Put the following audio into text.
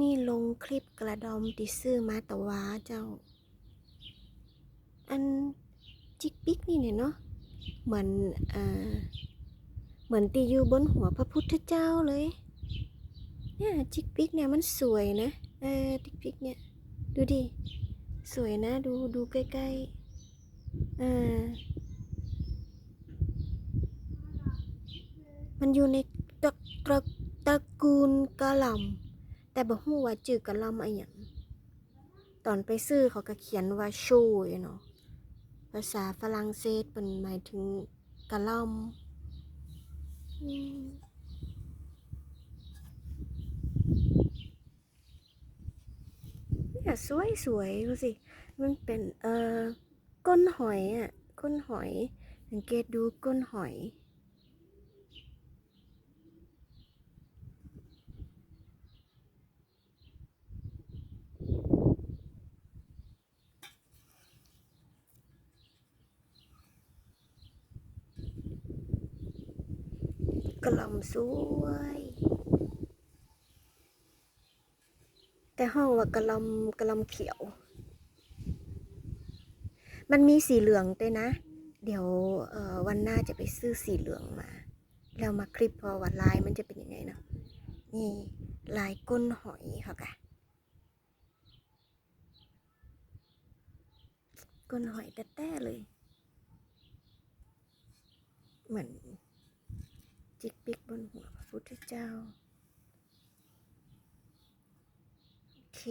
นี่ลงคลิปกระดอมติซื้อมาตะวาเจ้า อันจิกปิกนี่เนี่ยเนาะเหมือนเอ่อเหมือนตีอยู่บนหัวพระพุทธเจ้าเลย เนี่ยจิกปิกเนี่ยมันสวยนะเออจิกปิกเนี่ยดูดิสวยนะดูดูใกล้ๆเออมันอยู่ในตระตระตระกูลกะหล่ำ แต่บอกฮู้ว่าจื่อกะล่ำอะไรอย่างตอนไปซื้อเขาก็เขียนว่าชูอยู่เนาะภาษาฝรั่งเศสเป็นหมายถึงกะล่ำอืมเนี่ยสวยสวยดูสิ มันเป็นเอ่อก้นหอยอะ ก้นหอย สังเกตดูก้นหอย กระหลำสวย แต่ห้องว่ากระหลำกระหลำเขียว มันมีสีเหลืองด้วยนะ เดี๋ยววันหน้าจะไปซื้อสีเหลืองมา แล้วมาคลิปพอว่าลายมันจะเป็นยังไงเนาะนี่ลายก้นหอยค่ะกะก้นหอยแต้ๆเลย เหมือน จิกปิกบนหัวพระพุทธเจ้า โอเค